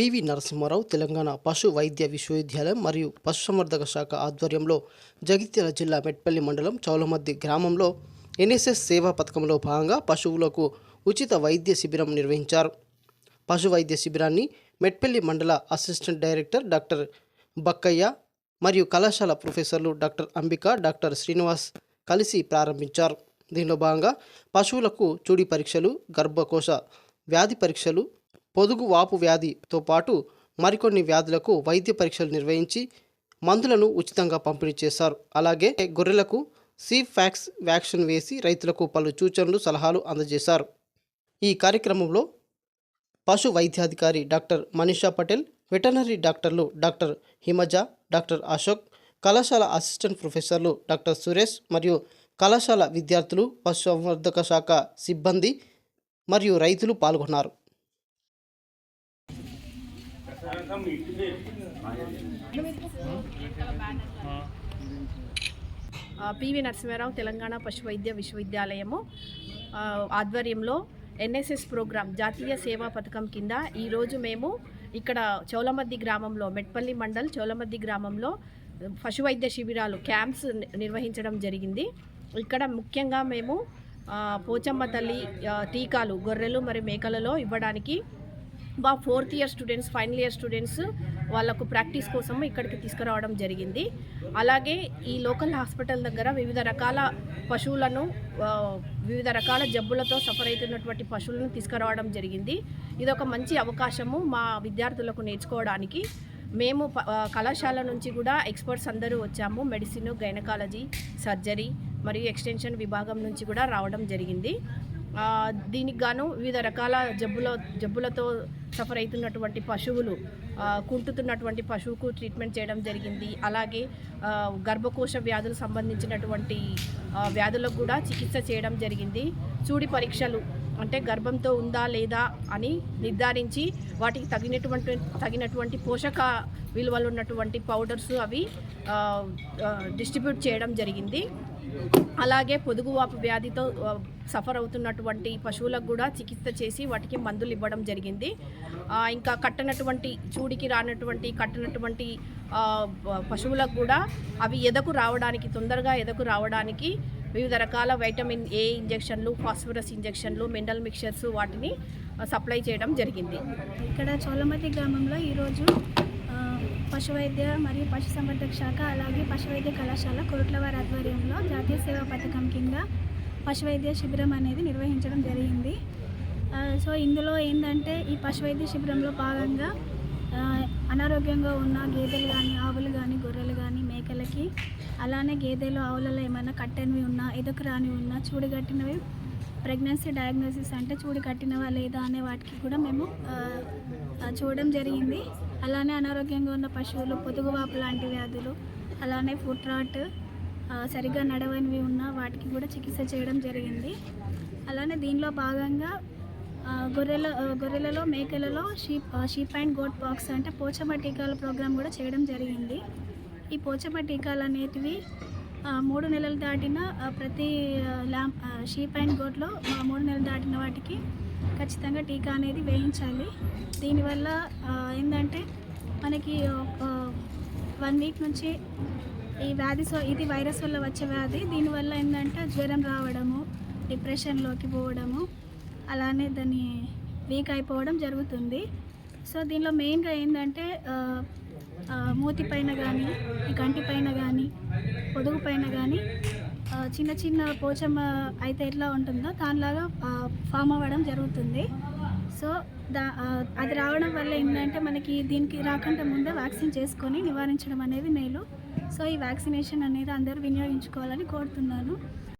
PV Narasimha Rao Telangana పశు వైద్య విశ్వవిద్యాలయం మరియు పశుసంవర్ధక శాఖ ఆధ్వర్యంలో జగిత్యాల జిల్లా మెట్పల్లి మండలం చౌలమద్ది గ్రామంలో ఎన్ఎస్ఎస్ సేవా పథకంలో భాగంగా పశువులకు ఉచిత వైద్య శిబిరం నిర్వహించారు. పశు వైద్య శిబిరాన్ని మెట్పల్లి మండల అసిస్టెంట్ డైరెక్టర్ డాక్టర్ బక్కయ్య మరియు కళాశాల ప్రొఫెసర్లు డాక్టర్ అంబిక డాక్టర్ శ్రీనివాస్ కలిసి ప్రారంభించారు. దీనిలో భాగంగా పశువులకు చూడి పరీక్షలు గర్భకోశ వ్యాధి పరీక్షలు పొదుగు వాపు వ్యాధితో పాటు మరికొన్ని వ్యాధులకు వైద్య పరీక్షలు నిర్వహించి మందులను ఉచితంగా పంపిణీ చేశారు. అలాగే గొర్రెలకు సీ ఫ్యాక్స్ వ్యాక్సిన్ వేసి రైతులకు పలు సూచనలు సలహాలు అందజేశారు. ఈ కార్యక్రమంలో పశు వైద్యాధికారి డాక్టర్ మనీషా పటేల్ వెటనరీ డాక్టర్లు డాక్టర్ హిమజ డాక్టర్ అశోక్ కళాశాల అసిస్టెంట్ ప్రొఫెసర్లు డాక్టర్ సురేష్ మరియు కళాశాల విద్యార్థులు పశుసంవర్ధక శాఖ సిబ్బంది మరియు రైతులు పాల్గొన్నారు. పివి నరసింహారావు తెలంగాణ పశు వైద్య విశ్వవిద్యాలయము ఆధ్వర్యంలో ఎన్ఎస్ఎస్ ప్రోగ్రాం జాతీయ సేవా పథకం కింద ఈరోజు మేము ఇక్కడ చౌలమద్ది గ్రామంలో మెట్పల్లి మండల్ చౌలమద్ది గ్రామంలో పశు వైద్య శిబిరాలు క్యాంప్స్ నిర్వహించడం జరిగింది. ఇక్కడ ముఖ్యంగా మేము పోచమ్మ తల్లి టీకాలు గొర్రెలు మరియు మేకలలో ఇవ్వడానికి బా fourth year students final year students వాళ్ళకు ప్రాక్టీస్ కోసం ఇక్కడికి తీసుకురావడం జరిగింది. అలాగే ఈ లోకల్ హాస్పిటల్ దగ్గర వివిధ రకాల పశువులను వివిధ రకాల జబ్బులతో సఫర్ అవుతున్నటువంటి పశువులను తీసుకురావడం జరిగింది. ఇది ఒక మంచి అవకాశము మా విద్యార్థులకు నేర్చుకోవడానికి. మేము కళాశాల నుంచి కూడా ఎక్స్పర్ట్స్ అందరూ వచ్చాము. మెడిసిన్ గైనకాలజీ సర్జరీ మరియు ఎక్స్టెన్షన్ విభాగం నుంచి కూడా రావడం జరిగింది. దీనికి గాను వివిధ రకాల జబ్బుల జబ్బులతో సఫర్ అవుతున్నటువంటి పశువులు కుంటుతున్నటువంటి పశువుకు ట్రీట్మెంట్ చేయడం జరిగింది. అలాగే గర్భకోశ వ్యాధులు సంబంధించినటువంటి వ్యాధులకు కూడా చికిత్స చేయడం జరిగింది. చూడి పరీక్షలు అంటే గర్భంతో ఉందా లేదా అని నిర్ధారించి వాటికి తగినటువంటి తగినటువంటి పోషక విలువలు ఉన్నటువంటి పౌడర్స్ అవి డిస్ట్రిబ్యూట్ చేయడం జరిగింది. అలాగే పొదుగువాపు వ్యాధితో సఫర్ అవుతున్నటువంటి పశువులకు కూడా చికిత్స చేసి వాటికి మందులు ఇవ్వడం జరిగింది. ఇంకా కట్టనటువంటి చూడికి రానటువంటి కట్టనటువంటి పశువులకు కూడా అవి ఎదకు రావడానికి తొందరగా ఎదకు రావడానికి వివిధ రకాల vitamin A injections phosphorus injections mineral mixtures వాటిని సప్లై చేయడం జరిగింది. ఇక్కడ చోలమతి గ్రామంలో ఈరోజు పశువైద్య మరియు పశుసంవర్ధక శాఖ అలాగే పశువైద్య కళాశాల కొరుట్లవారి ఆధ్వర్యంలో జాతీయ సేవా పథకం కింద పశువైద్య శిబిరం అనేది నిర్వహించడం జరిగింది. సో ఇందులో ఏంటంటే ఈ పశువైద్య శిబిరంలో భాగంగా అనారోగ్యంగా ఉన్న గేదెలు కానీ ఆవులు కానీ గొర్రెలు కానీ మేకలకి అలానే గేదెలు ఆవులలో ఏమైనా కట్టనివి ఉన్నా ఎదుకు రాని ఉన్నా చూడగట్టినవి ప్రెగ్నెన్సీ డయాగ్నోసిస్ అంటే చూడు కట్టినవా లేదా అనే వాటికి కూడా మేము చూడడం జరిగింది. అలానే అనారోగ్యంగా ఉన్న పశువులు పొదుగువాపు లాంటి వ్యాధులు అలానే ఫుట్ రాట్ సరిగ్గా నడవనివి ఉన్న వాటికి కూడా చికిత్స చేయడం జరిగింది. అలానే దీనిలో భాగంగా గొర్రెల గొర్రెలలో మేకలలో sheep sheep and goat pox అంటే పోచమ్మ టీకాల ప్రోగ్రాం కూడా చేయడం జరిగింది. ఈ పోచమ్మ టీకాలు అనేటివి మూడు నెలలు దాటిన ప్రతి ల్యాంప్ ల్యామ్ షీప్ అండ్ గోట్లో మూడు నెలలు దాటిన వాటికి ఖచ్చితంగా టీకా అనేది వేయించాలి. దీనివల్ల ఏంటంటే మనకి వన్ వీక్ నుంచి ఈ వ్యాధి సో ఇది వైరస్ వల్ల వచ్చే వ్యాధి. దీనివల్ల ఏంటంటే జ్వరం రావడము డిప్రెషన్లోకి పోవడము అలానే దాన్ని వీక్ అయిపోవడం జరుగుతుంది. సో దీనిలో మెయిన్గా ఏంటంటే మూతి పైన కానీ ఈ కంటి పైన కానీ పొదుగు పైన కానీ చిన్న చిన్న పోచమ్మ అయితే ఎట్లా ఉంటుందో దానిలాగా ఫామ్ అవ్వడం జరుగుతుంది. సో దా అది రావడం వల్ల ఏంటంటే మనకి దీనికి రాకుండా ముందే వ్యాక్సిన్ చేసుకొని నివారించడం అనేది మేలు. సో ఈ వ్యాక్సినేషన్ అనేది అందరూ వినియోగించుకోవాలని కోరుతున్నాను.